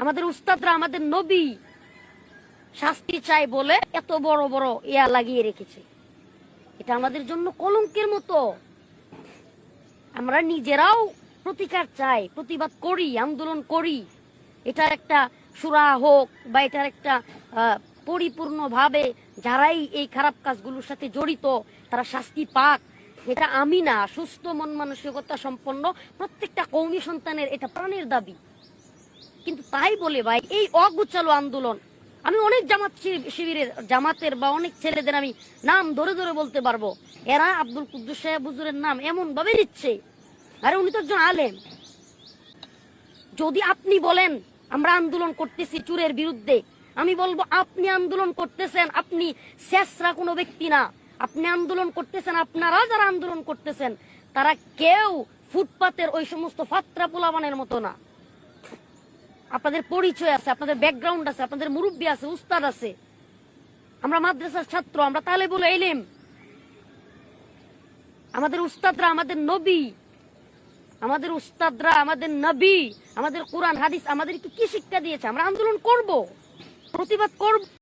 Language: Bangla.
আমাদের উস্তাদরা, আমাদের নবী শাস্তি চাই বলে এত বড় বড় ইয়া লাগিয়ে রেখেছে। এটা আমাদের জন্য কলঙ্কের মতো। আমরা নিজেরাও প্রতিকার চাই, প্রতিবাদ করি, আন্দোলন করি। এটার একটা সুরা হোক বা এটার একটা পরিপূর্ণভাবে যারাই এই খারাপ কাজগুলোর সাথে জড়িত, তারা শাস্তি পাক। এটা আমি না, সুস্থ মন মানসিকতা সম্পন্ন প্রত্যেকটা কৌমি সন্তানের এটা প্রাণের দাবি। কিন্তু তাই বলে ভাই, এই অগুচালো আন্দোলন। আমি অনেক জামাত শিবিরের জামাতের বা অনেক ছেলেদের আমি নাম ধরে ধরে বলতে পারব। এরা আব্দুল কুদ্দুস সাহেব হুজুরের নাম এমন ভাবে নিচ্ছে। আরে উনি তো একজন আলেম। যদি আপনি বলেন, আমরা আন্দোলন করতেছি চুরের বিরুদ্ধে, আমি বলব, আপনি আন্দোলন করতেছেন, আপনি শেষরা কোনো ব্যক্তি না। আপনি আন্দোলন করতেছেন, আপনারা যারা আন্দোলন করতেছেন, তারা কেউ ফুটপাতের ওই সমস্ত ফাত্রা পোলাবানের মতো না। আপনাদের পরিচয় আছে, আপনাদের ব্যাকগ্রাউন্ড আছে, আপনাদের মুরব্বী আছে, উস্তাদ আছে। আমরা মাদ্রাসার ছাত্র, আমরা তাহলে বলে এলেম আমাদের উস্তাদরা আমাদের নবী। আমাদের উস্তাদরা আমাদের নবী, আমাদের কোরআন, হাদিস আমাদেরকে কি শিক্ষা দিয়েছে? আমরা আন্দোলন করব, প্রতিবাদ করব।